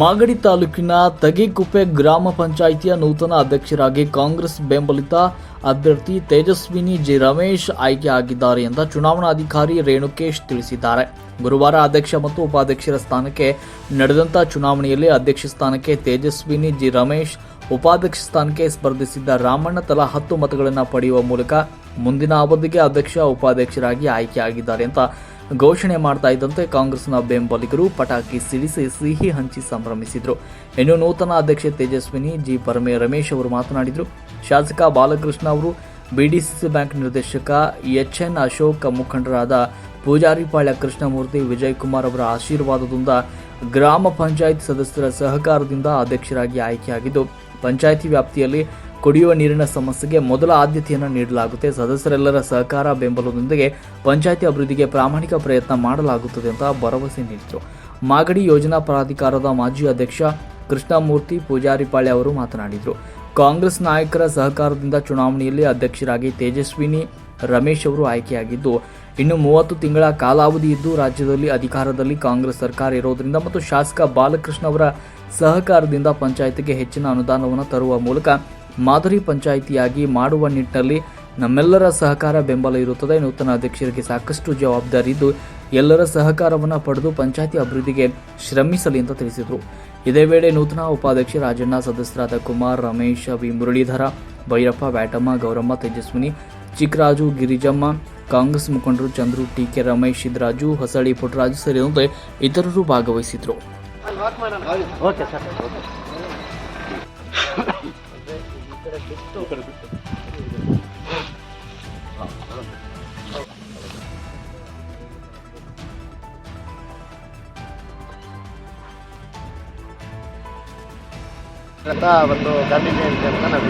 ಮಾಗಡಿ ತಾಲೂಕಿನ ತಗಿಕುಪ್ಪೆ ಗ್ರಾಮ ಪಂಚಾಯಿತಿಯ ನೂತನ ಅಧ್ಯಕ್ಷರಾಗಿ ಕಾಂಗ್ರೆಸ್ ಬೆಂಬಲಿತ ಅಭ್ಯರ್ಥಿ ತೇಜಸ್ವಿನಿ ಜಿ ರಮೇಶ್ ಆಯ್ಕೆ ಆಗಿದ್ದಾರೆ ಅಂತ ಚುನಾವಣಾಧಿಕಾರಿ ರೇಣುಕೇಶ್ ತಿಳಿಸಿದ್ದಾರೆ. ಗುರುವಾರ ಅಧ್ಯಕ್ಷ ಮತ್ತು ಉಪಾಧ್ಯಕ್ಷರ ಸ್ಥಾನಕ್ಕೆ ನಡೆದಂತ ಚುನಾವಣೆಯಲ್ಲಿ ಅಧ್ಯಕ್ಷ ಸ್ಥಾನಕ್ಕೆ ತೇಜಸ್ವಿನಿ ಜಿ ರಮೇಶ್, ಉಪಾಧ್ಯಕ್ಷ ಸ್ಥಾನಕ್ಕೆ ಸ್ಪರ್ಧಿಸಿದ್ದ ರಾಮಣ್ಣ ತಲಾ ಹತ್ತು ಮತಗಳನ್ನು ಪಡೆಯುವ ಮೂಲಕ ಮುಂದಿನ ಅವಧಿಗೆ ಅಧ್ಯಕ್ಷ, ಉಪಾಧ್ಯಕ್ಷರಾಗಿ ಆಯ್ಕೆಯಾಗಿದ್ದಾರೆ ಅಂತ ಘೋಷಣೆ ಮಾಡ್ತಾ ಇದ್ದಂತೆ ಕಾಂಗ್ರೆಸ್ನ ಬೆಂಬಲಿಗರು ಪಟಾಕಿ ಸಿಡಿಸಿ ಸಿಹಿ ಹಂಚಿ ಸಂಭ್ರಮಿಸಿದರು. ಇನ್ನು ನೂತನ ಅಧ್ಯಕ್ಷೆ ತೇಜಸ್ವಿನಿ ಜಿ. ಪರಮೇ ರಮೇಶ್ ಅವರು ಮಾತನಾಡಿದರು. ಶಾಸಕ ಬಾಲಕೃಷ್ಣ ಅವರು, ಬಿಡಿಸಿಸಿ ಬ್ಯಾಂಕ್ ನಿರ್ದೇಶಕ ಎಚ್ ಎನ್ ಅಶೋಕ್ ಮುಖಂಡರಾದ ಪೂಜಾರಿಪಾಳ್ಯ ಕೃಷ್ಣಮೂರ್ತಿ ವಿಜಯ್ ಕುಮಾರ್ ಅವರ ಆಶೀರ್ವಾದದಿಂದ ಗ್ರಾಮ ಪಂಚಾಯತ್ ಸದಸ್ಯರ ಸಹಕಾರದಿಂದ ಅಧ್ಯಕ್ಷರಾಗಿ ಆಯ್ಕೆಯಾಗಿದ್ದು, ಪಂಚಾಯಿತಿ ವ್ಯಾಪ್ತಿಯಲ್ಲಿ ಕುಡಿಯುವ ನೀರಿನ ಸಮಸ್ಯೆಗೆ ಮೊದಲ ಆದ್ಯತೆಯನ್ನು ನೀಡಲಾಗುತ್ತೆ. ಸದಸ್ಯರೆಲ್ಲರ ಸಹಕಾರ ಬೆಂಬಲದೊಂದಿಗೆ ಪಂಚಾಯಿತಿ ಅಭಿವೃದ್ಧಿಗೆ ಪ್ರಾಮಾಣಿಕ ಪ್ರಯತ್ನ ಮಾಡಲಾಗುತ್ತದೆ ಅಂತ ಭರವಸೆ ನೀಡಿದರು. ಮಾಗಡಿ ಯೋಜನಾ ಪ್ರಾಧಿಕಾರದ ಮಾಜಿ ಅಧ್ಯಕ್ಷ ಕೃಷ್ಣಮೂರ್ತಿ ಪೂಜಾರಿಪಾಳೆ ಅವರು ಮಾತನಾಡಿದರು. ಕಾಂಗ್ರೆಸ್ ನಾಯಕರ ಸಹಕಾರದಿಂದ ಚುನಾವಣೆಯಲ್ಲಿ ಅಧ್ಯಕ್ಷರಾಗಿ ತೇಜಸ್ವಿನಿ ರಮೇಶ್ ಅವರು ಆಯ್ಕೆಯಾಗಿದ್ದು, ಇನ್ನು ಮೂವತ್ತು ತಿಂಗಳ ಕಾಲಾವಧಿ ಇದ್ದು ರಾಜ್ಯದಲ್ಲಿ ಅಧಿಕಾರದಲ್ಲಿ ಕಾಂಗ್ರೆಸ್ ಸರ್ಕಾರ ಇರೋದರಿಂದ ಮತ್ತು ಶಾಸಕ ಬಾಲಕೃಷ್ಣ ಅವರ ಸಹಕಾರದಿಂದ ಪಂಚಾಯತಿಗೆ ಹೆಚ್ಚಿನ ಅನುದಾನವನ್ನು ತರುವ ಮೂಲಕ ಮಾದರಿ ಪಂಚಾಯಿತಿಯಾಗಿ ಮಾಡುವ ನಿಟ್ಟಿನಲ್ಲಿ ನಮ್ಮೆಲ್ಲರ ಸಹಕಾರ ಬೆಂಬಲ ಇರುತ್ತದೆ. ನೂತನ ಅಧ್ಯಕ್ಷರಿಗೆ ಸಾಕಷ್ಟು ಜವಾಬ್ದಾರಿ ಇದ್ದು, ಎಲ್ಲರ ಸಹಕಾರವನ್ನು ಪಡೆದು ಪಂಚಾಯಿತಿ ಅಭಿವೃದ್ಧಿಗೆ ಶ್ರಮಿಸಲಿ ಅಂತ ತಿಳಿಸಿದರು. ಇದೇ ವೇಳೆ ನೂತನ ಉಪಾಧ್ಯಕ್ಷ ರಾಜಣ್ಣ, ಸದಸ್ಯರಾದ ಕುಮಾರ್, ರಮೇಶ್, ವಿ. ಮುರಳೀಧರ, ಭೈರಪ್ಪ, ವ್ಯಾಟಮ್ಮ, ಗೌರಮ್ಮ, ತೇಜಸ್ವಿನಿ ಚಿಕ್ಕರಾಜು ಗಿರಿಜಮ್ಮ, ಕಾಂಗ್ರೆಸ್ ಮುಖಂಡರು ಚಂದ್ರು ಟಿ ಕೆ ರಮೇಶ್ ಸಿದ್ದರಾಜು ಹೊಸಳಿ ಪುಟ್ಟರಾಜು ಸೇರಿದಂತೆ ಇತರರು ಭಾಗವಹಿಸಿದ್ರು. ಸರ್ ಅಂತ ಒಂದು ಗಾಂಧಿ ಜಯಂತಿ ಅಂತ ನಾವು.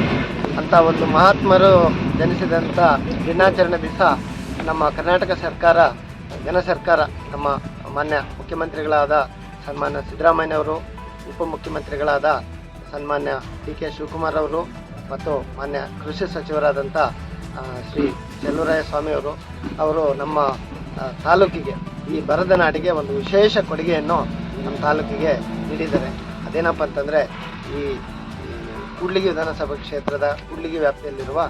ಅಂತ ಒಂದು ಮಹಾತ್ಮರು ಜನಿಸಿದಂಥ ದಿನಾಚರಣೆ ದಿವಸ ನಮ್ಮ ಕರ್ನಾಟಕ ಸರ್ಕಾರ ಜನ ಸರ್ಕಾರ ನಮ್ಮ ಮಾನ್ಯ ಮುಖ್ಯಮಂತ್ರಿಗಳಾದ ಸನ್ಮಾನ್ಯ ಸಿದ್ದರಾಮಯ್ಯನವರು ಉಪಮುಖ್ಯಮಂತ್ರಿಗಳಾದ ಸನ್ಮಾನ್ಯ ಡಿ ಕೆ ಶಿವಕುಮಾರ್ ಅವರು ಮತ್ತು ಮಾನ್ಯ ಕೃಷಿ ಸಚಿವರಾದಂಥ ಶ್ರೀ ಚೆಲ್ಲುರಾಯ ಸ್ವಾಮಿಯವರು ಅವರು ನಮ್ಮ ತಾಲೂಕಿಗೆ, ಈ ಬರದ ನಾಡಿಗೆ ಒಂದು ವಿಶೇಷ ಕೊಡುಗೆಯನ್ನು ನಮ್ಮ ತಾಲೂಕಿಗೆ ನೀಡಿದ್ದಾರೆ. ಅದೇನಪ್ಪ ಅಂತಂದರೆ, ಈ ಕೂಡ್ಲಿಗಿ ವಿಧಾನಸಭಾ ಕ್ಷೇತ್ರದ ಕೂಡ್ಲಿಗಿ ವ್ಯಾಪ್ತಿಯಲ್ಲಿರುವ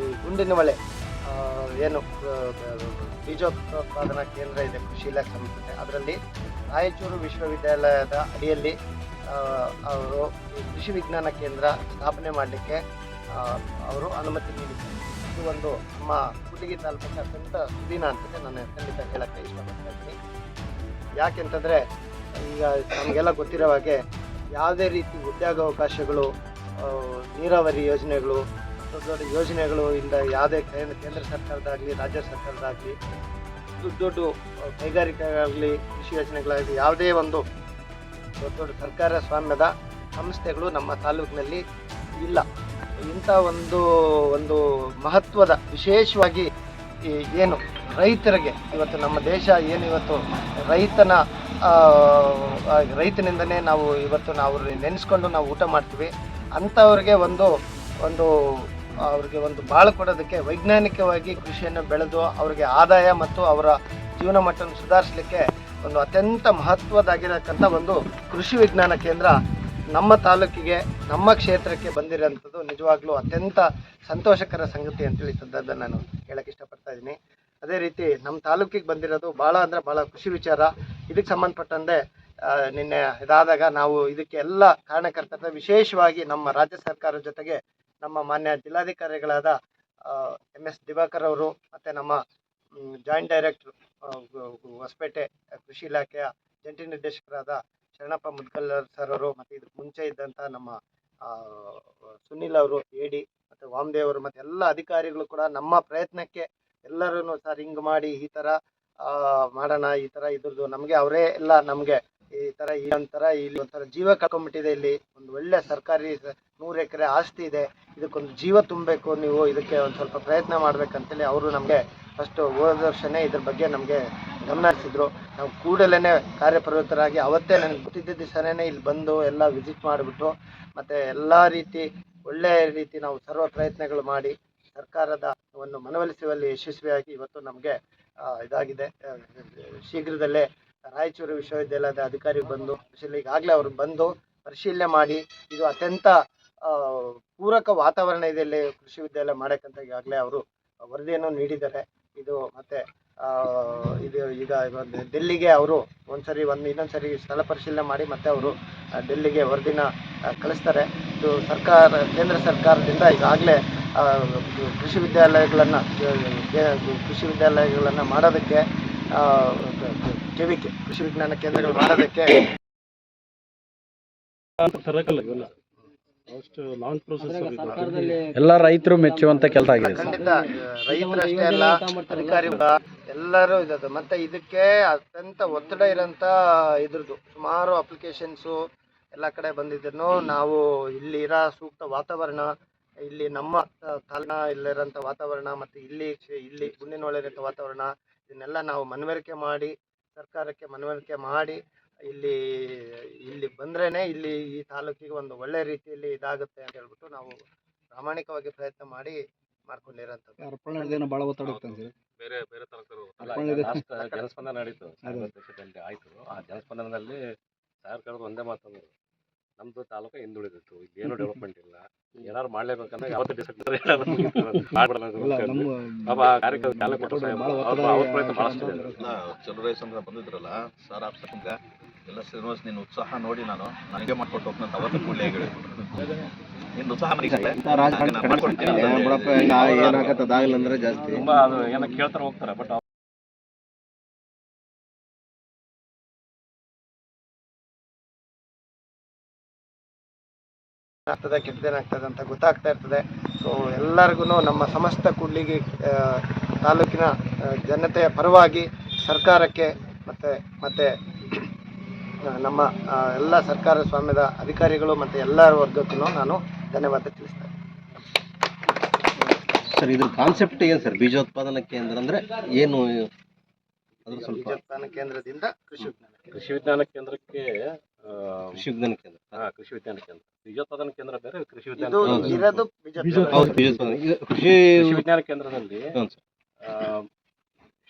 ಈ ಗುಂಡಿನವಳೆ ಏನು ಬೀಜೋತ್ಪಾದನಾ ಕೇಂದ್ರ ಇದೆ, ಕೃಷಿ ಇಲಾಖೆ ಅದರಲ್ಲಿ ರಾಯಚೂರು ವಿಶ್ವವಿದ್ಯಾಲಯದ ಅಡಿಯಲ್ಲಿ ಅವರು ಕೃಷಿ ವಿಜ್ಞಾನ ಕೇಂದ್ರ ಸ್ಥಾಪನೆ ಮಾಡಲಿಕ್ಕೆ ಅವರು ಅನುಮತಿ ನೀಡಿದ್ದಾರೆ. ಇದು ಒಂದು ನಮ್ಮ ಕೂಡ್ಲಿಗಿ ತಾಲೂಕಿನ ಅತ್ಯಂತ ಸುದೀನ ಅಂತ ನಾನು ಖಂಡಿತ ಹೇಳಕ್ಕೆ ಇಷ್ಟಪಡ್ತಾ ಇದ್ದೀನಿ. ಯಾಕೆಂತಂದರೆ, ಈಗ ನಮಗೆಲ್ಲ ಗೊತ್ತಿರೋ ಹಾಗೆ ಯಾವುದೇ ರೀತಿ ಉದ್ಯೋಗಾವಕಾಶಗಳು ನೀರಾವರಿ ಯೋಜನೆಗಳು, ದೊಡ್ಡ ದೊಡ್ಡ ಯೋಜನೆಗಳು ಇಂದ ಯಾವುದೇ ಕೇಂದ್ರ ಸರ್ಕಾರದಾಗಲಿ ರಾಜ್ಯ ಸರ್ಕಾರದಾಗಲಿ ದೊಡ್ಡ ದೊಡ್ಡ ಕೈಗಾರಿಕೆಗಳಾಗಲಿ, ಕೃಷಿ ಯೋಜನೆಗಳಾಗಲಿ ಯಾವುದೇ ಒಂದು ದೊಡ್ಡ ದೊಡ್ಡ ಸರ್ಕಾರ ಸ್ವಾಮ್ಯದ ಸಂಸ್ಥೆಗಳು ನಮ್ಮ ತಾಲೂಕಿನಲ್ಲಿ ಇಲ್ಲ. ಇಂಥ ಒಂದು ಒಂದು ಮಹತ್ವದ ವಿಶೇಷವಾಗಿ ಏನು ರೈತರಿಗೆ ಇವತ್ತು ನಮ್ಮ ದೇಶ ಏನು ಇವತ್ತು ರೈತನ ರೈತನಿಂದನೇ ನಾವು ಇವತ್ತು ನಾವು ನೆನೆಸ್ಕೊಂಡು ನಾವು ಊಟ ಮಾಡ್ತೀವಿ. ಅಂಥವ್ರಿಗೆ ಒಂದು ಒಂದು, ಅವ್ರಿಗೆ ಒಂದು ಬಾಳು ಕೊಡೋದಕ್ಕೆ ವೈಜ್ಞಾನಿಕವಾಗಿ ಕೃಷಿಯನ್ನು ಬೆಳೆದು ಅವರಿಗೆ ಆದಾಯ ಮತ್ತು ಅವರ ಜೀವನ ಮಟ್ಟವನ್ನು ಸುಧಾರಿಸಲಿಕ್ಕೆ ಒಂದು ಅತ್ಯಂತ ಮಹತ್ವದಾಗಿರತಕ್ಕಂಥ ಒಂದು ಕೃಷಿ ವಿಜ್ಞಾನ ಕೇಂದ್ರ ನಮ್ಮ ತಾಲೂಕಿಗೆ, ನಮ್ಮ ಕ್ಷೇತ್ರಕ್ಕೆ ಬಂದಿರೋಂಥದ್ದು ನಿಜವಾಗ್ಲೂ ಅತ್ಯಂತ ಸಂತೋಷಕರ ಸಂಗತಿ ಅಂತೇಳಿ ಸಂದರ್ಭದಲ್ಲಿ ನಾನು ಹೇಳಕ್ಕೆ ಇಷ್ಟಪಡ್ತಾ ಇದ್ದೀನಿ. ಅದೇ ರೀತಿ ನಮ್ಮ ತಾಲೂಕಿಗೆ ಬಂದಿರೋದು ಭಾಳ ಅಂದರೆ ಭಾಳ ಖುಷಿ ವಿಚಾರ. ಇದಕ್ಕೆ ಸಂಬಂಧಪಟ್ಟಂತೆ ನಿನ್ನೆ ಇದಾದಾಗ ನಾವು ಇದಕ್ಕೆ ಎಲ್ಲ ಕಾರಣಕರ್ತರ ವಿಶೇಷವಾಗಿ ನಮ್ಮ ರಾಜ್ಯ ಸರ್ಕಾರದ ಜೊತೆಗೆ ನಮ್ಮ ಮಾನ್ಯ ಜಿಲ್ಲಾಧಿಕಾರಿಗಳಾದ ಎಂ ಎಸ್ ದಿವಾಕರ್ ಅವರು ಮತ್ತು ನಮ್ಮ ಜಾಯಿಂಟ್ ಡೈರೆಕ್ಟರ್ ಹೊಸಪೇಟೆ ಕೃಷಿ ಇಲಾಖೆಯ ಜಂಟಿ ನಿರ್ದೇಶಕರಾದ ಶರಣಪ್ಪ ಮುದ್ಗಲ್ಲರ್ ಸರ್ ಅವರು ಮತ್ತು ಇದಕ್ಕೆ ಮುಂಚೆ ಇದ್ದಂಥ ನಮ್ಮ ಸುನಿಲ್ ಅವರು, ಎ ಡಿ ಮತ್ತು ವಾಮದೇವ್ ಅವರು ಮತ್ತು ಎಲ್ಲ ಅಧಿಕಾರಿಗಳು ಕೂಡ ನಮ್ಮ ಪ್ರಯತ್ನಕ್ಕೆ ಎಲ್ಲರೂ ಸರ್ ಹಿಂಗೆ ಮಾಡಿ ಈ ಥರ ಮಾಡೋಣ, ಈ ಥರ ಇದ್ರದ್ದು ನಮಗೆ ಅವರೇ ಎಲ್ಲ ನಮಗೆ ಈ ಥರ ಈ ಒಂಥರ ಇಲ್ಲಿ ಒಂಥರ ಜೀವ ಕಳ್ಕೊಂಡ್ಬಿಟ್ಟಿದೆ ಇಲ್ಲಿ. ಒಂದು ಒಳ್ಳೆ ಸರ್ಕಾರಿ ನೂರು ಎಕರೆ ಆಸ್ತಿ ಇದೆ. ಇದಕ್ಕೊಂದು ಜೀವ ತುಂಬಬೇಕು, ನೀವು ಇದಕ್ಕೆ ಒಂದು ಸ್ವಲ್ಪ ಪ್ರಯತ್ನ ಮಾಡ್ಬೇಕಂತೇಳಿ ಅವರು ನಮಗೆ ಫಸ್ಟ್ ಹೋದ ವರ್ಷನೇ ಇದ್ರ ಬಗ್ಗೆ ನಮಗೆ ಗಮನ ಹರಿಸಿದ್ರು. ನಾವು ಕೂಡಲೇ ಕಾರ್ಯಪ್ರವೃತ್ತರಾಗಿ ಅವತ್ತೇ ನನಗೆ ಗೊತ್ತಿದ್ದ ದಿವಸನೇ ಇಲ್ಲಿ ಬಂದು ಎಲ್ಲ ವಿಸಿಟ್ ಮಾಡಿಬಿಟ್ಟು, ಮತ್ತು ಎಲ್ಲ ರೀತಿ ಒಳ್ಳೆಯ ರೀತಿ ನಾವು ಸರ್ವ ಪ್ರಯತ್ನಗಳು ಮಾಡಿ, ಸರ್ಕಾರದ ಒಂದು ಮನವೊಲಿಸುವಲ್ಲಿ ಯಶಸ್ವಿಯಾಗಿ ಇವತ್ತು ನಮಗೆ ಇದಾಗಿದೆ. ಶೀಘ್ರದಲ್ಲೇ ರಾಯಚೂರು ವಿಶ್ವವಿದ್ಯಾಲಯದ ಅಧಿಕಾರಿ ಬಂದು ಈಗಾಗಲೇ ಅವರು ಬಂದು ಪರಿಶೀಲನೆ ಮಾಡಿ, ಇದು ಅತ್ಯಂತ ಪೂರಕ ವಾತಾವರಣ ಇದೆ ಇಲ್ಲಿ ಕೃಷಿ ವಿದ್ಯಾಲಯ ಮಾಡಕ್ಕಂತ ಈಗಾಗಲೇ ಅವರು ವರದಿಯನ್ನು ನೀಡಿದ್ದಾರೆ. ಇದು ಮತ್ತೆ ಇದು, ಈಗ ಡೆಲ್ಲಿಗೆ ಅವರು ಒಂದ್ಸರಿ ಒಂದು ಇನ್ನೊಂದ್ಸರಿ ಸ್ಥಳ ಪರಿಶೀಲನೆ ಮಾಡಿ ಮತ್ತೆ ಅವರು ಡೆಲ್ಲಿಗೆ ವರದಿನ ಕಳಿಸ್ತಾರೆ. ಇದು ಸರ್ಕಾರ, ಕೇಂದ್ರ ಸರ್ಕಾರದಿಂದ ಈಗಾಗಲೇ ಕೃಷಿ ವಿದ್ಯಾಲಯಗಳನ್ನು ಕೃಷಿ ವಿದ್ಯಾಲಯಗಳನ್ನು ಮಾಡೋದಕ್ಕೆ ಕೆವಿಕೆ ಕೃಷಿ ವಿಜ್ಞಾನ ಕೇಂದ್ರಗಳು ಮಾಡೋದಕ್ಕೆ ಎಲ್ಲ ರೈತರು ಮೆಚ್ಚುವಂತ ಕೆಲಸ ಆಗಿದೆ ಖಂಡಿತ ರೈತರಷ್ಟೇ ಅಲ್ಲ ಅಧಿಕಾರಿಗಳ ಎಲ್ಲರೂ ಇದ್ದದ್ದು. ಮತ್ತೆ ಇದಕ್ಕೆ ಅತ್ಯಂತ ಒತ್ತಡ ಇರೋಂಥ ಇದ್ರದ್ದು. ಸುಮಾರು ಅಪ್ಲಿಕೇಶನ್ಸು ಎಲ್ಲ ಕಡೆ ಬಂದಿದ್ದನ್ನು ನಾವು ಇಲ್ಲಿ ಇರೋ ಸೂಕ್ತ ವಾತಾವರಣ ಇಲ್ಲಿ ನಮ್ಮ ತಾಲೂಕಿನ ಇಲ್ಲಿರೋಂಥ ವಾತಾವರಣ ಮತ್ತು ಇಲ್ಲಿ ಇಲ್ಲಿ ಗುಂಡಿನೊಳಗಿರೋಂಥ ವಾತಾವರಣ ಇದನ್ನೆಲ್ಲ ನಾವು ಮನವರಿಕೆ ಮಾಡಿ ಸರ್ಕಾರಕ್ಕೆ ಮನವರಿಕೆ ಮಾಡಿ ಇಲ್ಲಿ ಇಲ್ಲಿ ಬಂದ್ರೇನೆ ಇಲ್ಲಿ ಈ ತಾಲೂಕಿಗೆ ಒಂದು ಒಳ್ಳೆ ರೀತಿಯಲ್ಲಿ ಇದಾಗುತ್ತೆ ಅಂತ ಹೇಳ್ಬಿಟ್ಟು ನಾವು ಪ್ರಾಮಾಣಿಕವಾಗಿ ಪ್ರಯತ್ನ ಮಾಡಿ ಮಾಡ್ಕೊಂಡಿರೋಂಥದ್ದು. ಭಾಳ ಒತ್ತಡ ಬೇರೆ ಬೇರೆ ಜನಸ್ಪಂದನ ನಡೀತು. ಆಯ್ತು. ಆ ಜನಸ್ಪಂದನದಲ್ಲಿ ಸಾರ್ ಕಳೆದು ಒಂದೇ ಮಾತಂದ್ರು ನಮ್ದು ತಾಲೂಕು ಹಿಂದುಳಿದಿತ್ತು. ಇಲ್ಲಿ ಏನು ಡೆವಲಪ್ಮೆಂಟ್ ಇಲ್ಲ. ಏನಾರು ಮಾಡ್ಲೇಬೇಕಂದ್ರೆ ಯಾವತ್ತೂ ಡಿಸೈಡ್ ಪಾಪ ಕಾರ್ಯಕ್ರಮ ಚಾಲನೆ ಕೊಟ್ಟರು ಸಾಹೇಬ್ ಅವ್ರ ಅವ್ರ ಪ್ರಯತ್ನ ಭಾಳಷ್ಟು ಇದೆ ಎಲ್ಲ ಬಂದಿದ್ರಲ್ಲ ಸರ್ ಆಫೀಸರ್ಗೆ ಎಲ್ಲ ಶ್ರೀನಿವಾಸ್ ನಿನ್ನ ಉತ್ಸಾಹ ನೋಡಿ ನಾನು ನನಗೆ ಮಾಡ್ಕೊಟ್ಟು ಹೋಗ್ತಂತ ಅವತ್ತು ಕೂಡಲೇ ಹೇಳಿ ನಿನ್ನ ಉತ್ಸಾಹ ಅಂತ ಅಂದ್ರೆ ಜಾಸ್ತಿ. ತುಂಬಾ ಅದು ಏನೋ ಕೇಳ್ತಾರೆ ಹೋಗ್ತಾರೆ ಬಟ್ ಆಗ್ತದೆ ಕೆಟ್ಟದೇನಾಗ್ತದೆ ಅಂತ ಗೊತ್ತಾಗ್ತಾ ಇರ್ತದೆ. ಸೊ ಎಲ್ಲರಿಗೂ ನಮ್ಮ ಸಮಸ್ತ ಕೂಡ್ಲಿಗೆ ಆ, ತಾಲೂಕಿನ ಜನತೆಯ ಪರವಾಗಿ ಸರ್ಕಾರಕ್ಕೆ ಮತ್ತೆ ಮತ್ತು ನಮ್ಮ ಆ, ಎಲ್ಲ ಸರ್ಕಾರ ಸ್ವಾಮ್ಯದ ಅಧಿಕಾರಿಗಳು ಮತ್ತು ಎಲ್ಲ ವರ್ಗಕ್ಕೂ ನಾನು ಧನ್ಯವಾದ ತಿಳಿಸ್ತೇನೆ. ಸರ್ ಇದ್ರ ಕಾನ್ಸೆಪ್ಟ್ ಏನು ಸರ್? ಬೀಜೋತ್ಪಾದನಾ ಕೇಂದ್ರ ಅಂದ್ರೆ ಏನು? ಅದ್ರ ಸ್ವಲ್ಪ ಬೀಜೋತ್ಪಾದನಾ ಕೇಂದ್ರದಿಂದ ಕೃಷಿ ವಿಜ್ಞಾನ ಕೃಷಿ ವಿಜ್ಞಾನ ಕೇಂದ್ರಕ್ಕೆ ಆ, ಕೃಷಿ ವಿಜ್ಞಾನ ಕೇಂದ್ರ. ಹಾ, ಕೃಷಿ ವಿಜ್ಞಾನ ಕೇಂದ್ರ. ಬೀಜೋತ್ಪಾದನಾ ಕೇಂದ್ರ ಬೇರೆ ಕೃಷಿ ವಿಜ್ಞಾನ ಇದು ಕೇಂದ್ರ. ಬೇರೆ. ಇರೋದು ಬೀಜೋತ್ಪಾದನಾ ಹೌದು ಬೀಜೋತ್ಪಾದನೆ. ಈಗ ಕೃಷಿ ಕೃಷಿ ವಿಜ್ಞಾನ ಕೇಂದ್ರದಲ್ಲಿ ಹ್ಞೂ ಸರ್.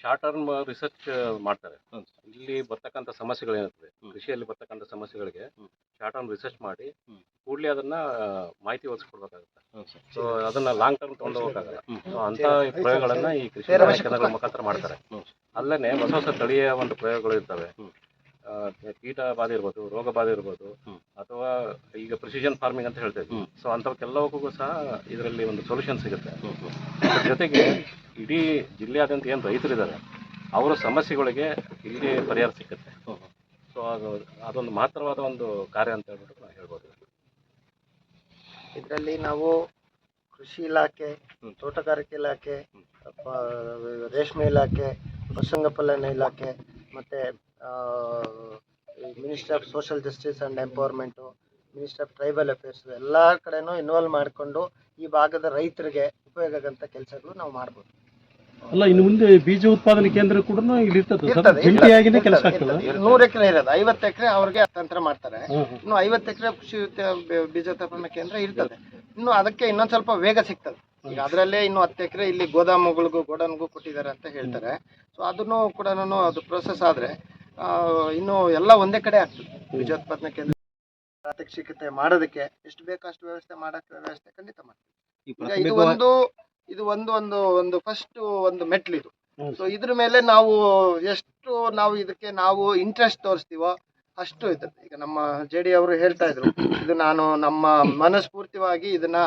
ಶಾರ್ಟ್ ಟರ್ಮ್ ರಿಸರ್ಚ್ ಮಾಡ್ತಾರೆ. ಇಲ್ಲಿ ಬರ್ತಕ್ಕಂಥ ಸಮಸ್ಯೆಗಳು ಏನಿರ್ತದೆ ಕೃಷಿಯಲ್ಲಿ ಬರ್ತಕ್ಕಂಥ ಸಮಸ್ಯೆಗಳಿಗೆ. ಶಾರ್ಟ್ ಟರ್ಮ್ ರಿಸರ್ಚ್ ಮಾಡಿ. ಕೂಡಲೇ ಅದನ್ನ ಮಾಹಿತಿ ಒದಗಿಸ್ಕೊಡ್ಬೇಕಾಗುತ್ತೆ. ಸೊ ಅದನ್ನ ಲಾಂಗ್ ಟರ್ಮ್ ತಗೊಂಡು ಹೋಗಕ್ಕಾಗಲ್ಲ ಸೊ ಅಂತ ಪ್ರಯೋಗಗಳನ್ನ ಈ ಕೃಷಿ ಕೇಂದ್ರಗಳ ಮುಖಾಂತರ ಮಾಡ್ತಾರೆ. ಅಲ್ಲೇನೆ ಅಲ್ಲೇ ಹೊಸ ಹೊಸ ತಳಿಯ ಒಂದು ಪ್ರಯೋಗಗಳು ಇರ್ತವೆ. ಕೀಟ ಬಾಧೆ ಇರ್ಬೋದು ರೋಗ ಬಾಧೆ ಇರ್ಬೋದು. ಅಥವಾ ಈಗ ಪ್ರಿಸಿಷನ್ ಫಾರ್ಮಿಂಗ್ ಅಂತ ಹೇಳ್ತೇವೆ ಸೊ ಸೊ ಅಂಥವಕ್ಕೆಲ್ಲವಕ್ಕೂ ಸಹ ಇದರಲ್ಲಿ ಒಂದು ಸೊಲ್ಯೂಷನ್ ಸಿಗುತ್ತೆ. ಜೊತೆಗೆ ಇಡೀ ಜಿಲ್ಲೆಯಾದ್ಯಂತ ಏನು ರೈತರಿದ್ದಾರೆ ಅವರ ಸಮಸ್ಯೆಗಳಿಗೆ ಇಲ್ಲಿ ಪರಿಹಾರ ಸಿಕ್ಕುತ್ತೆ. ಸೊ ಅದು ಅದೊಂದು ಮಹತ್ತರವಾದ ಒಂದು ಕಾರ್ಯ ಅಂತ ಹೇಳ್ಬಿಟ್ಟು ನಾವು ಹೇಳ್ಬೋದು. ಇದರಲ್ಲಿ ನಾವು ಕೃಷಿ ಇಲಾಖೆ ತೋಟಗಾರಿಕೆ ಇಲಾಖೆ ಪ- ರೇಷ್ಮೆ ಇಲಾಖೆ ಪಶುಸಂಗೋಪನೆ ಇಲಾಖೆ ಮತ್ತು ministry of social justice and empowerment minister of tribal affairs ಎಲ್ಲ ಕಡೆನೂ ಇನ್ವಾಲ್ವ್ ಮಾಡಿಕೊಂಡು ಈ ಭಾಗದ ರೈತರಿಗೆ ಉಪಯೋಗ ಆಗಂತ ಕೆಲಸಗಳು ನಾವು ಮಾಡ್ಬೋದು. ಅಲ್ಲ ಇನ್ನು ಮುಂದೆ ಬೀಜ ಉತ್ಪಾದನೆ ಕೇಂದ್ರ ಕೂಡ ಇಲ್ಲಿ ಜಂಟಿಯಾಗಿನೇ ಕೆಲಸ. ಆಗ್ತದೆ. ನೂರು ಎಕರೆ ಇರೋದು ಐವತ್ತು ಎಕರೆ ಅವ್ರಿಗೆ ತಂತ್ರ ಮಾಡ್ತಾರೆ. ಇನ್ನು ಐವತ್ತು ಎಕರೆ ಕೃಷಿ ಬೀಜ ಉತ್ಪಾದನೆ ಬೀಜೋತ್ಪಾದನಾ ಕೇಂದ್ರ ಇರ್ತದೆ. ಇನ್ನು ಅದಕ್ಕೆ ಇನ್ನೊಂದು ಸ್ವಲ್ಪ ವೇಗ ಸಿಗ್ತದೆ. ಈಗ ಅದರಲ್ಲೇ ಇನ್ನು ಹತ್ತು ಎಕರೆ ಇಲ್ಲಿ ಗೋದಾಮುಗಳಿಗೂ ಗೋಡನ್ಗೂ ಕೊಟ್ಟಿದ್ದಾರೆ ಅಂತ ಹೇಳ್ತಾರೆ. ಸೊ ಅದನ್ನು ಕೂಡ ಅದು ಪ್ರೋಸೆಸ್ ಆದ್ರೆ ಇನ್ನು ಎಲ್ಲ ಒಂದೇ ಕಡೆ ಆಗ್ತದೆ. ಬೀಜೋತ್ಪಾದನಾ ಕೇಂದ್ರ ಪ್ರಾತ್ಯಕ್ಷಿಕತೆ ಮಾಡೋದಕ್ಕೆ ಎಷ್ಟು ಬೇಕು ಅಷ್ಟು ವ್ಯವಸ್ಥೆ ಮಾಡಕ್ಕೆ ವ್ಯವಸ್ಥೆ ಖಂಡಿತ ಮಾಡ್ತೀವಿ. ಇದು ಒಂದು ಇದು ಒಂದು ಒಂದು ಒಂದು ಫಸ್ಟ್ ಒಂದು ಮೆಟ್ಲು ಇದು. ಸೊ ಇದ್ರ ಮೇಲೆ ನಾವು ಎಷ್ಟು ನಾವು ಇದಕ್ಕೆ ನಾವು ಇಂಟ್ರೆಸ್ಟ್ ತೋರಿಸ್ತೀವೋ ಅಷ್ಟು ಇದೆ. ಈಗ ನಮ್ಮ ಜೆ ಡಿ ಅವರು ಹೇಳ್ತಾ ಇದ್ರು ಇದು ನಾನು ನಮ್ಮ ಮನಸ್ಫೂರ್ತಿವಾಗಿ ಇದನ್ನ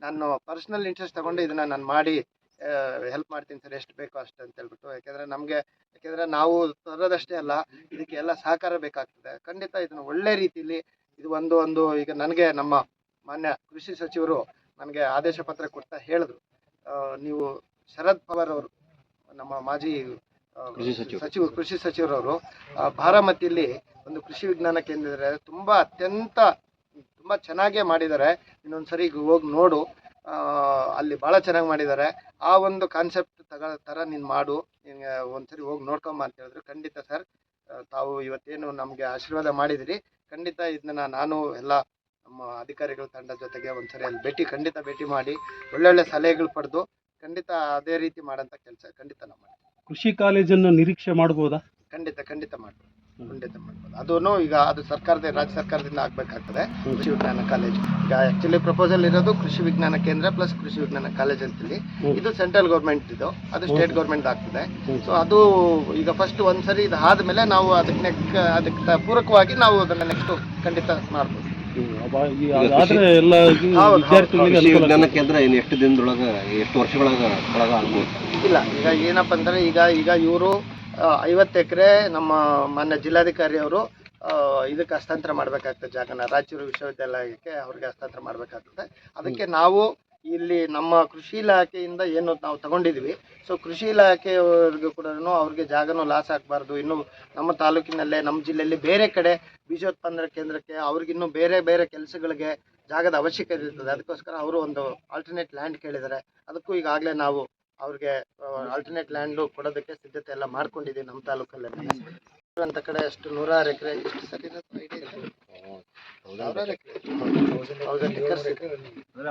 ನಾನು ಪರ್ಸನಲ್ ಇಂಟ್ರೆಸ್ಟ್ ತಗೊಂಡು ಇದನ್ನ ನಾನು ಮಾಡಿ ಹೆಲ್ಪ್ ಮಾಡ್ತೀನಿ ಸರ್ ಎಷ್ಟು ಬೇಕೋ ಅಷ್ಟು ಅಂತ ಹೇಳ್ಬಿಟ್ಟು. ಯಾಕೆಂದ್ರೆ ನಮಗೆ ಯಾಕೆಂದ್ರೆ ನಾವು ತರೋದಷ್ಟೇ ಅಲ್ಲ ಇದಕ್ಕೆ ಎಲ್ಲ ಸಹಕಾರ ಬೇಕಾಗ್ತದೆ. ಖಂಡಿತ ಇದನ್ನು ಒಳ್ಳೆ ರೀತಿಯಲ್ಲಿ ಇದು ಒಂದು ಒಂದು ಈಗ ನನಗೆ ನಮ್ಮ ಮಾನ್ಯ ಕೃಷಿ ಸಚಿವರು ನನಗೆ ಆದೇಶ ಪತ್ರ ಕೊಡ್ತಾ ಹೇಳಿದ್ರು. ನೀವು ಶರದ್ ಪವಾರ್ ಅವರು ನಮ್ಮ ಮಾಜಿ. ಸಚಿವ ಕೃಷಿ ಸಚಿವರವರು ಭಾರಮತಿಯಲ್ಲಿ ಬಾರಾಮತಿಯಲ್ಲಿ ಒಂದು ಕೃಷಿ ವಿಜ್ಞಾನ ಕೇಂದ್ರ ತುಂಬ ತುಂಬಾ ಅತ್ಯಂತ ತುಂಬಾ ಚೆನ್ನಾಗೇ ಮಾಡಿದ್ದಾರೆ. ಇನ್ನೊಂದ್ಸರಿ ಹೋಗಿ ನೋಡು. ಅಲ್ಲಿ ಬಹಳ ಚೆನ್ನಾಗಿ ಮಾಡಿದ್ದಾರೆ. ಆ ಒಂದು ಕಾನ್ಸೆಪ್ಟ್ ತಗೋ ಥರ ನೀನು ಮಾಡು. ನಿನ್ಗೆ ಒಂದ್ಸರಿ ಹೋಗಿ ನೋಡ್ಕೊಂಬ ಅಂತ ಹೇಳಿದ್ರು. ಖಂಡಿತ ಸರ್ ತಾವು ಇವತ್ತೇನು ನಮಗೆ ಆಶೀರ್ವಾದ ಮಾಡಿದಿರಿ. ಖಂಡಿತ ಇದನ್ನ ನಾನು ಎಲ್ಲ ನಮ್ಮ ಅಧಿಕಾರಿಗಳ ತಂಡ ಜೊತೆಗೆ ಒಂದ್ಸರಿ ಅಲ್ಲಿ ಭೇಟಿ ಖಂಡಿತ ಭೇಟಿ ಮಾಡಿ ಒಳ್ಳೊಳ್ಳೆ ಸಲಹೆಗಳು ಪಡೆದು ಖಂಡಿತ ಅದೇ ರೀತಿ ಮಾಡೋಂಥ ಕೆಲಸ ಖಂಡಿತ ನಾವು ಮಾಡ್ತೀವಿ. ಕೃಷಿ ಕಾಲೇಜನ್ನು ನಿರೀಕ್ಷೆ ಮಾಡಬಹುದಾ ಖಂಡಿತ ಖಂಡಿತ ಮಾಡ್ತೀವಿ ಮಾಡ್ಬೋದು. ಅದೂ ಈಗ ಅದು ಸರ್ಕಾರದ ರಾಜ್ಯ ಸರ್ಕಾರದಿಂದ ಆಗ್ಬೇಕಾಗ್ತದೆ. ಕೃಷಿ ವಿಜ್ಞಾನ ಕಾಲೇಜ್. ಈಗ ಆಕ್ಚುಲಿ ಪ್ರಪೋಸಲ್ ಇರೋದು ಕೃಷಿ ವಿಜ್ಞಾನ ಕೇಂದ್ರ ಪ್ಲಸ್ ಕೃಷಿ ವಿಜ್ಞಾನ ಕಾಲೇಜ್ ಅಂತೇಳಿ. ಇದು ಸೆಂಟ್ರಲ್ ಗೌರ್ಮೆಂಟ್ ಇದು. ಅದು ಸ್ಟೇಟ್ ಗೌರ್ಮೆಂಟ್ ಆಗ್ತದೆ. ಸೊ ಅದು ಈಗ ಫಸ್ಟ್ ಒಂದ್ಸರಿ ಇದು ಆದ್ಮೇಲೆ ನಾವು ಅದಕ್ಕೆ ನೆಕ್ ಅದಕ್ಕೆ ಪೂರಕವಾಗಿ ನಾವು ಅದನ್ನ ನೆಕ್ಸ್ಟ್ ಖಂಡಿತ ಮಾಡ್ಬೋದು. ವಿಜ್ಞಾನ ಕೇಂದ್ರ ಎಷ್ಟು ದಿನದೊಳಗ ಎಷ್ಟು ಒಳಗ ಆಗ್ಬೋದು? ಇಲ್ಲ ಈಗ ಏನಪ್ಪ ಅಂದ್ರೆ ಈಗ ಈಗ ಇವರು ಐವತ್ತು ಎಕರೆ ನಮ್ಮ ಮಾನ್ಯ ಜಿಲ್ಲಾಧಿಕಾರಿ ಅವರು ಇದಕ್ಕೆ ಹಸ್ತಾಂತರ ಮಾಡಬೇಕಾಗ್ತದೆ ಜಾಗನ. ರಾಯಚೂರು ವಿಶ್ವವಿದ್ಯಾಲಯಕ್ಕೆ ಅವ್ರಿಗೆ ಹಸ್ತಾಂತರ ಮಾಡಬೇಕಾಗ್ತದೆ. ಅದಕ್ಕೆ ನಾವು ಇಲ್ಲಿ ನಮ್ಮ ಕೃಷಿ ಇಲಾಖೆಯಿಂದ ಏನು ನಾವು ತಗೊಂಡಿದ್ವಿ. ಸೊ ಕೃಷಿ ಇಲಾಖೆಯವ್ರಿಗೂ ಕೂಡ ಅವ್ರಿಗೆ ಜಾಗನೂ ಲಾಸ್ ಆಗಬಾರ್ದು. ಇನ್ನು ನಮ್ಮ ತಾಲೂಕಿನಲ್ಲೇ ನಮ್ಮ ಜಿಲ್ಲೆಯಲ್ಲಿ ಬೇರೆ ಕಡೆ ಬೀಜೋತ್ಪಾದನಾ ಕೇಂದ್ರಕ್ಕೆ ಅವ್ರಿಗಿನ್ನೂ ಬೇರೆ ಬೇರೆ ಕೆಲಸಗಳಿಗೆ ಜಾಗದ ಅವಶ್ಯಕತೆ ಇರ್ತದೆ. ಅದಕ್ಕೋಸ್ಕರ ಅವರು ಒಂದು ಆಲ್ಟರ್ನೇಟ್ ಲ್ಯಾಂಡ್ ಕೇಳಿದ್ದಾರೆ. ಅದಕ್ಕೂ ಈಗಾಗಲೇ ನಾವು ಅವ್ರಿಗೆ ಆಲ್ಟರ್ನೇಟ್ ಲ್ಯಾಂಡ್ ಕೊಡೋದಕ್ಕೆ ಸಿದ್ಧತೆ ಎಲ್ಲ ಮಾಡ್ಕೊಂಡಿದ್ದೀವಿ ನಮ್ಮ ತಾಲೂಕಲ್ಲೇ. ಅಂತ ಕಡೆ ಅಷ್ಟು ನೂರಾರು ಎಕರೆ ಎಷ್ಟು ಸರಿ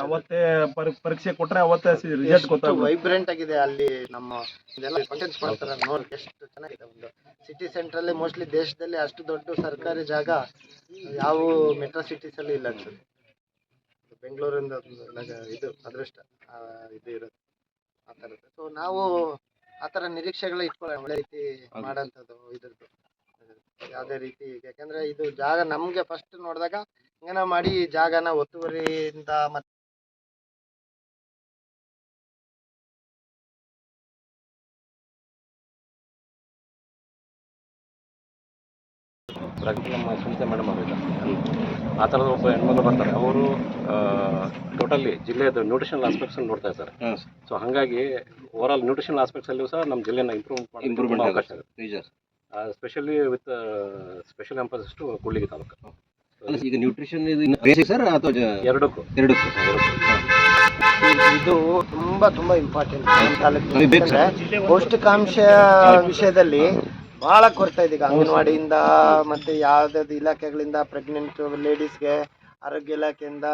ಅವತ್ತೇ ಪರೀಕ್ಷೆ ಕೊಟ್ರೆ ಅವತ್ತೇ ರಿಸಲ್ಟ್ ಗೊತ್ತಾಗುತ್ತೆ. ವೈಬ್ರೆಂಟ್ ಆಗಿದೆ ಅಲ್ಲಿ ನಮ್ಮ ಇದೆಲ್ಲ ಕಂಟೆಂಟ್ಸ್ ಮಾಡ್ತಾರೆ ನೋಡಿ ಎಷ್ಟು ಚೆನ್ನಾಗಿದೆ ಒಂದು ಸಿಟಿ ಸೆಂಟರ್ ಅಲ್ಲಿ ಮೋಸ್ಟ್ಲಿ ದೇಶದಲ್ಲಿ ಅಷ್ಟು ದೊಡ್ಡ ಸರ್ಕಾರಿ ಜಾಗ ಯಾವ ಮೆಟ್ರೋ ಸಿಟೀಸ್ ಅಲ್ಲಿ ಇಲ್ಲ ಅನ್ಸುತ್ತೆ ಬೆಂಗಳೂರಿಂದ ಇದು ಅದೃಷ್ಟ ಇದು ಇರುತ್ತೆ. ಆ ಥರದ್ದು ಸೊ ನಾವು ಆತರ ಥರ ನಿರೀಕ್ಷೆಗಳು ಇಟ್ಕೊಳ್ಳೋ ಒಳ್ಳೆ ರೀತಿ ಮಾಡೋಂಥದ್ದು ಇದ್ರದ್ದು. ಯಾವುದೇ ರೀತಿ ಯಾಕಂದ್ರೆ ಇದು ಜಾಗ ನಮಗೆ ಫಸ್ಟ್ ನೋಡಿದಾಗ ಏನೋ ಮಾಡಿ ಜಾಗನ ಒತ್ತುವರಿಯಿಂದ ಮತ್ತೆ ಪ್ರಗತಿ ನಮ್ಮ ಸುನೀತಾ ಮೇಡಮ್ ಅವರು ಆ ಥರದ ಒಬ್ಬ ಹೆಣ್ಮಗಳು ಬರ್ತಾರೆ. ಅವರು ಟೋಟಲಿ ಜಿಲ್ಲೆಯದು ನ್ಯೂಟ್ರಿಷನಲ್ ಆಸ್ಪೆಕ್ಟ್ಸ್ ನೋಡ್ತಾ ಇದ್ದಾರೆ. ಸೊ ಹಾಗಾಗಿ ಓವರ್ ಆಲ್ ನ್ಯೂಟ್ರಿಷನಲ್ ಆಸ್ಪೆಕ್ಟ್ಸ್ ಅಲ್ಲಿ ಸಹ ನಮ್ಮ ಜಿಲ್ಲೆನ ಇಂಪ್ರೂವ್ ಇಂಪ್ರೂವ್ಮೆಂಟ್ ಅವಕಾಶ ಇದೆ. Specially with special emphasis to Kudligi taluk. ಈಗ ನ್ಯೂಟ್ರಿಷನ್ ಇದು ಸರ್ ಅಥವಾ ಎರಡಕ್ಕೂ. ಎರಡಕ್ಕೂ? ಇದು ತುಂಬಾ ತುಂಬಾ ಇಂಪಾರ್ಟೆಂಟ್. ಪೌಷ್ಟಿಕಾಂಶ ವಿಷಯದಲ್ಲಿ ಬಹಳ ಕೊರತೆ ಇದೆ ಈಗ ಅಂಗನವಾಡಿಯಿಂದ ಮತ್ತೆ ಯಾವ್ದಾದ್ರು ಇಲಾಖೆಗಳಿಂದ ಪ್ರೆಗ್ನೆಂಟ್ ಲೇಡೀಸ್ಗೆ ಆರೋಗ್ಯ ಇಲಾಖೆಯಿಂದ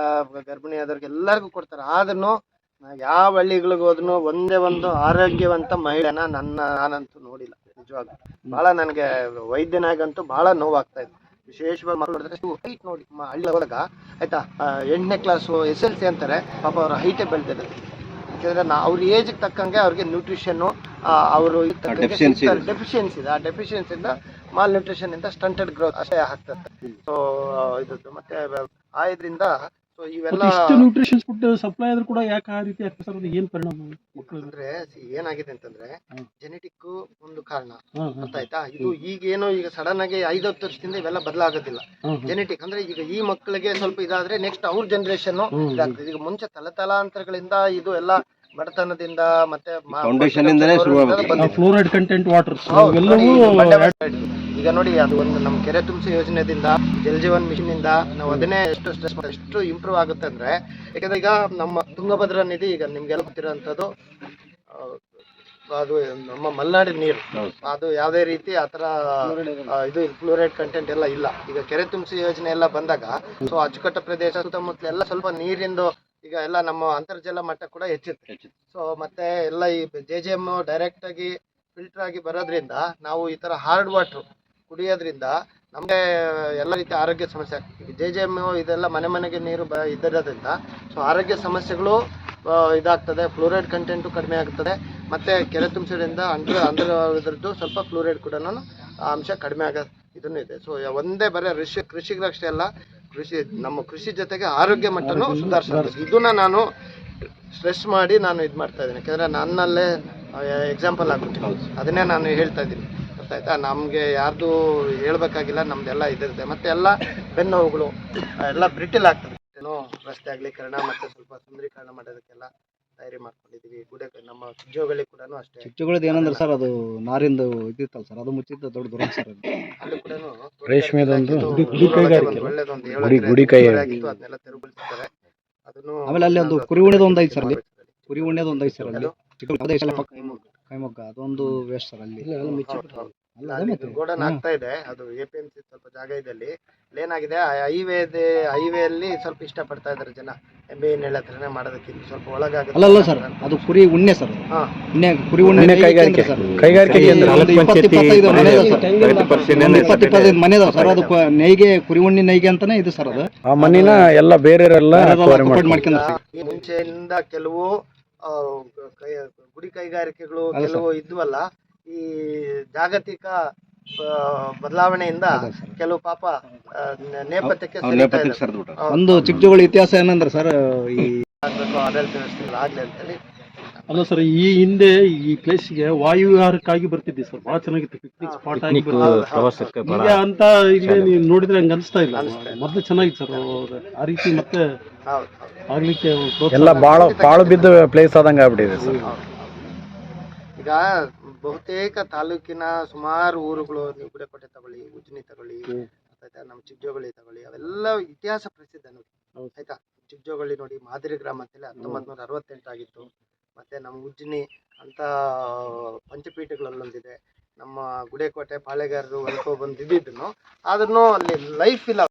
ಗರ್ಭಿಣಿ ಆದವ್ರಿಗೆ ಎಲ್ಲರಿಗೂ ಕೊಡ್ತಾರೆ. ಆದ್ರೂ ಯಾವ ಹಳ್ಳಿಗಳಿಗೆ ಹೋದ್ನು ಒಂದೇ ಒಂದು ಆರೋಗ್ಯವಂತ ಮಹಿಳೆನ ನನ್ನ ನಾನಂತೂ ನೋಡಿಲ್ಲ ನಿಜವಾಗ ಬಹಳ ನನಗೆ ವೈದ್ಯನಾಗಂತೂ ಬಹಳ ನೋವಾಗ್ತಾ ಇದೆ. ವಿಶೇಷವಾಗಿ ಮಾತಾಡಿದ್ರೆ ಹೈಟ್ ನೋಡಿ ಹಳ್ಳಿ ಒಳಗ ಆಯ್ತಾ ಎಂಟನೇ ಕ್ಲಾಸು ಎಸ್ ಎಲ್ ಸಿ ಅಂತಾರೆ, ಪಾಪ ಅವ್ರ ಹೈಟೇ ಬೆಳೆದಿದೆ ಯಾಕಂದ್ರೆ ನಾ ಅವ್ರ ಏಜ್ಗೆ ತಕ್ಕಂಗೆ ಅವ್ರಿಗೆ ನ್ಯೂಟ್ರಿಷನ್ನು ಅವರು. ಡೆಫಿಷಿಯನ್ಸಿ ಇದೆ. ಆ ಡೆಫಿಷಿಯನ್ಸಿಯಿಂದ ಮಾಲ್ ನ್ಯೂಟ್ರಿಷನ್ ಇಂದ ಸ್ಟಂಟೆಡ್ ಗ್ರೋತ್ ಅಷ್ಟೇ ಆಗ್ತದೆ. ಸೊ ಇದು ಮತ್ತೆ ಆಯದ್ರಿಂದ ಸೊ ಇವೆಲ್ಲ ನ್ಯೂಟ್ರಿಷನ್ ಫುಡ್ ಸಪ್ಲೈ ಆದ್ರೂ ಕೂಡ ಯಾಕೆ ಆ ರೀತಿ ಆಗ್ತದೆ ಸರ್ ಅದು ಏನ್ ಪರಿಣಾಮ ಮಕ್ಕಳು ಅಂದ್ರೆ ಏನಾಗಿದೆ ಅಂತಂದ್ರೆ ಜೆನೆಟಿಕ್ ಒಂದು ಕಾರಣ. ಗೊತ್ತಾಯ್ತಾ? ಇದು ಈಗ ಈಗೇನೋ ಈಗ ಸಡನ್ ಆಗಿ ಐದು ಹತ್ತು ವರ್ಷದಿಂದ ಇವೆಲ್ಲ ಬದಲಾಗೋದಿಲ್ಲ. ಜೆನೆಟಿಕ್ ಅಂದ್ರೆ ಈಗ ಈ ಮಕ್ಕಳಿಗೆ ಸ್ವಲ್ಪ ಇದಾದ್ರೆ ನೆಕ್ಸ್ಟ್ ಅವ್ರ ಜನರೇಷನ್. ಇದಾಗ್ತದೆ. ಈಗ ಮುಂಚೆ ತಲತಲಾಂತರಗಳಿಂದ ಇದು ಎಲ್ಲ ಬಡತನದಿಂದ ಮತ್ತೆ ಮ- Foundation ಇಂದನೇ ಶುರುವಾಗುತ್ತೆ. ಬಂದಿದೆ. ಫ್ಲೋರೈಡ್ ಕಂಟೆಂಟ್ ವಾಟರ್ ಹೌದು, ನೋಡಿ, ಇವೆಲ್ಲವೂ. ಈಗ ನೋಡಿ ಅದು ಒಂದು ನಮ್ಮ ಕೆರೆ ತುಂಬಿಸಿ ಯೋಜನೆದಿಂದ ಜಲ್ ಜೀವನ್ ಮಿಷನ್ ಇಂದ ನಾವು ಅದನ್ನೇ ಎಷ್ಟು ಸ್ಟ್ರೆಸ್ ಎಷ್ಟು ಇಂಪ್ರೂವ್ ಆಗುತ್ತೆ ಅಂದ್ರೆ ಯಾಕಂದ್ರೆ ಈಗ ನಮ್ಮ ತುಂಗಭದ್ರಾ ನಿಧಿ ಈಗ ನಿಮ್ಗೆಲ್ಲ ಗೊತ್ತಿರೋಂಥದ್ದು ಆ, ಅದು ನಮ್ಮ ಮಲ್ನಾಡಿ ನೀರು ಅದು ಯಾವುದೇ ರೀತಿ ಆ ಥರ ಆ, ಇದು ಫ್ಲೋರೈಡ್ ಕಂಟೆಂಟ್ ಎಲ್ಲ ಇಲ್ಲ ಈಗ ಕೆರೆ ತುಂಬಿಸಿ ಯೋಜನೆ ಎಲ್ಲ ಬಂದಾಗ ಸೊ ಅಚ್ಚುಕಟ್ಟ ಪ್ರದೇಶ ಸುತ್ತಮುತ್ತಲ ಎಲ್ಲ ಸ್ವಲ್ಪ ನೀರಿಂದು ಈಗ ಎಲ್ಲ ನಮ್ಮ ಅಂತರ್ಜಲ ಮಟ್ಟ ಕೂಡ ಹೆಚ್ಚುತ್ತೆ. ಸೊ ಮತ್ತೆ ಎಲ್ಲ ಈ ಜೆ ಜೆ ಎಂ ಡೈರೆಕ್ಟ್ ಆಗಿ ಫಿಲ್ಟರ್ ಆಗಿ ಬರೋದ್ರಿಂದ ನಾವು ಈ ತರ ಹಾರ್ಡ್ ವಾಟರ್ ಕುಡಿಯೋದ್ರಿಂದ ನಮಗೆ ಎಲ್ಲ ರೀತಿಯ ಆರೋಗ್ಯ ಸಮಸ್ಯೆ ಆಗ್ತದೆ. ಜೆ ಜೆ ಎಂ ಇದೆಲ್ಲ ಮನೆ ಮನೆಗೆ ನೀರು ಬ ಇದ್ದಿರೋದ್ರಿಂದ ಸೊ ಆರೋಗ್ಯ ಸಮಸ್ಯೆಗಳು ಆ, ಇದಾಗ್ತದೆ. ಫ್ಲೋರೈಡ್ ಕಂಟೆಂಟು ಕಡಿಮೆ ಆಗ್ತದೆ. ಮತ್ತೆ ಕೆರೆ ತುಂಬಿಸೋದ್ರಿಂದ ಅಂದ್ರ ಅಂದ್ರ ಇದ್ರದ್ದು ಸ್ವಲ್ಪ ಫ್ಲೋರೈಡ್ ಕೂಡ ಅಂಶ ಕಡಿಮೆ ಆಗೋ ಇದನ್ನು ಇದೆ. ಸೊ ಒಂದೇ ಬರೀ ಕೃಷಿ ಕೃಷಿಗಷ್ಟೇ ಅಲ್ಲ ಕೃಷಿ ನಮ್ಮ ಕೃಷಿ ಜೊತೆಗೆ ಆರೋಗ್ಯ ಮಟ್ಟನೂ ಸುಧಾರಿಸಬೇಕು ಇದನ್ನ ನಾನು ಸ್ಟ್ರೆಸ್ ಮಾಡಿ ನಾನು ಇದು ಮಾಡ್ತಾ ಇದ್ದೀನಿ. ಯಾಕಂದ್ರೆ ನನ್ನಲ್ಲೇ ಎಕ್ಸಾಂಪಲ್ ಆಗ್ಬಿಟ್ಟು ಅದನ್ನೇ ನಾನು ಹೇಳ್ತಾ ಇದ್ದೀನಿ. ಗೊತ್ತಾಯ್ತಾ? ನಮಗೆ ಯಾರ್ದು ಹೇಳ್ಬೇಕಾಗಿಲ್ಲ ನಮ್ದೆಲ್ಲ ಇದಿರುತ್ತೆ. ಮತ್ತೆ ಎಲ್ಲ ಬೆನ್ನೋವುಗಳು ಎಲ್ಲ ಬ್ರಿಟಿಲ್ ಆಗ್ತದೆ. ಏನೋ ರಸ್ತೆ ಅಗಲೀಕರಣ ಮತ್ತೆ ಸ್ವಲ್ಪ ಸುಂದರೀಕರಣ ಮಾಡೋದಕ್ಕೆಲ್ಲ ತಯಾರಿ ಮಾಡ್ಕೊಂಡಿದ್ದೀವಿ ಗುಡೆ ನಮ್ಮ ಜೋಗಳಿ ಕೂಡ ಅಷ್ಟೇ. ಚುಚ್ಚುಗಳದ್ದು ಏನಂದ್ರೆ ಸರ್ ಅದು ನಾರಿಂದು ಇದಿತ್ತಲ್ಲ ಸರ್ ಅದು ಮುಚ್ಚಿದ್ದ ದೊಡ್ಡ ದುರಂತ ಸರ್ ಅದು. ಅಲ್ಲಿ ಕೂಡ ರೇಷ್ಮೆದೊಂದು ಗುಡಿ- ಗುಡಿ ಕೈಗಾರಿಕೆ. ಒಳ್ಳೇದೊಂದು ಗುಡಿ- ಗುಡಿ ಕೈಗಾರಿಕೆ. ಆಗಿತ್ತು ಅದನ್ನೆಲ್ಲ ತೆರವುಗೊಳಿಸಿದ್ದಾರೆ ಅದನ್ನು ಆಮೇಲೆ ಅಲ್ಲಿ ಒಂದು ಕುರಿ ಉಣ್ಣೆದು ಒಂದು ಐತೆ ಸರ್ ಅಲ್ಲಿ. ಕುರಿ ಉಣ್ಯದ ಒಂದು ಐತೆ ಸರ್ ಅಲ್ಲಿ? ಚಿಕ್ಕ ಪಕ್ಕ. ಕೈಮಗ್ಗ. ಅದೊಂದು ವೇಸ್ಟ್ ಸರ್ ಅಲ್ಲಿ. ಅಲ್ಲ, ಅಲ್ಲಿ. ಗೋಡನ್ ಆಗ್ತಾ ಇದೆ ಅದು ಎ ಪಿ ಎಂ ಸಿ ಸ್ವಲ್ಪ ಜಾಗ ಇದೆ ಅಲ್ಲಿ ಅಲ್ಲಿ ಏನಾಗಿದೆ ಹೈವೇ ಹೈವೇ ಅಲ್ಲಿ ಸ್ವಲ್ಪ ಇಷ್ಟ ಪಡ್ತಾ ಇದ್ದಾರೆ ಜನ ಬೇನ್ ಹತ್ರನೇ ಮಾಡೋದಕ್ಕೆ ಸ್ವಲ್ಪ ಒಳಗಾಗುತ್ತೆ ಅಲ್ಲಲ್ಲ ಸರ್ ಅದು ಕುರಿ ಉಣ್ಣೆ ಸರ್. ಹಾ. ಉಣ್ಣೆ ಕುರಿ ಉಣ್ಣೆ ಕೈಗಾರಿಕೆ. ಕೈಗಾರಿಕೆ ಕೇಂದ್ರ, ಒಂದು ಇಪ್ಪತ್ತು ಇಪ್ಪತ್ತೈದು ಮನೆ ಇದೆ ಸರ್. ರೈತ ಪರಿಶೀಲನೆ ಒಂದು ಇಪ್ಪತ್ತು ಇಪ್ಪತ್ತೈದು ಮನೆ ಇದಾವೆ ಸರ್ ಅದು ಕ- ನೇಯ್ಗೆ ಕುರಿ ಉಣ್ಣೆ ನೈಗೆ ಅಂತಾನೆ ಇದು ಸರ್ ಅದು ಆ ಮಣ್ಣಿನ ಎಲ್ಲ ಬೇರೆಯವರೆಲ್ಲ ಬೇರೆದೆಲ್ಲ acquire ಮಾಡ್ಕೊಂಡು. ಮಾಡ್ಕೊಂಡ್ರು ಸರ್. ಈ ಮುಂಚೆಯಿಂದ ಕೆಲವು ಆ, ಕೈ- ಗುಡಿ ಕೈಗಾರಿಕೆಗಳು ಕೆಲವು ಇದ್ವಲ್ಲ ಈ ಜಾಗತಿಕ ಬದಲಾವಣೆಯಿಂದ ಕೆಲವು ಪಾಪ ನೇಪಥ್ಯಕ್ಕೆ. ಒಂದು ಚಿಕ್ಕಜೋಳ ಇತಿಹಾಸ ಏನಂದ್ರೆ ಸರ್ ಈ ಆಗ್ಬೇಕು, ಆಡಳಿತ ವ್ಯವಸ್ಥೆಗಳು ಆಗ್ಲಿ ಅಂತೇಳಿ. ಅಲ್ಲ ಸರ್ ಈ ಹಿಂದೆ ಈ ಪ್ಲೇಸ್ಗೆ ವಾಯುವಿಹಾರಕ್ಕಾಗಿ ಬರ್ತಿದ್ದೆ ಸರ್. ಬಹಳ ಚೆನ್ನಾಗಿತ್ತು ಪಿಕ್ನಿಕ್ ಸ್ಪಾಟ್ ಆಗಿ ಈಗ ಅಂತ ಇಲ್ಲಿ ನೀವು ನೋಡಿದ್ರೆ ಹಂಗ ಅನಿಸ್ತಾ ಇಲ್ಲ. ಮೊದ್ಲು ಚೆನ್ನಾಗಿತ್ತು ಸರ್ ಆ ರೀತಿ ಮತ್ತೆ. ಆಗ್ಲಿಕ್ಕೆ ಎಲ್ಲ ಭಾಳ ಪಾಳು ಬಿದ್ದ ಪ್ಲೇಸ್ ಆದಂಗ ಆಗ್ಬಿಟ್ಟಿದೆ ಸರ್. ಈಗ ಬಹುತೇಕ ತಾಲೂಕಿನ ಸುಮಾರು ಊರುಗಳು ನೀವು ಗುಡೆಕೋಟೆ ತಗೊಳ್ಳಿ ಉಜ್ನಿ ತಗೊಳ್ಳಿ ಆಯ್ತಾ ನಮ್ಮ ಚಿಕ್ಕಜೋಗಳಿ ತಗೊಳ್ಳಿ ಅವೆಲ್ಲ ಇತಿಹಾಸ ಪ್ರಸಿದ್ಧ ನೋಡಿ. ಆಯ್ತಾ? ಚಿಕ್ಕಜೋಗಳಿ ನೋಡಿ ಮಾದರಿ ಗ್ರಾಮ ಅಂತೇಳಿ ಹತ್ತೊಂಬತ್ ನೂರ ಅರವತ್ತೆಂಟು ಆಗಿತ್ತು. ಮತ್ತೆ ನಮ್ಮ ಉಜ್ನಿ ಅಂತ ಪಂಚಪೀಠಗಳಲ್ಲೊಂದಿದೆ ನಮ್ಮ ಗುಡೇಕೋಟೆ ಪಾಳೆಗಾರರು ಹೊರಕೋ ಬಂದು ಇದ್ದಿದ್ದನ್ನು ಆದ್ರೂ ಅಲ್ಲಿ ಲೈಫ್ ಇಲ್ಲ.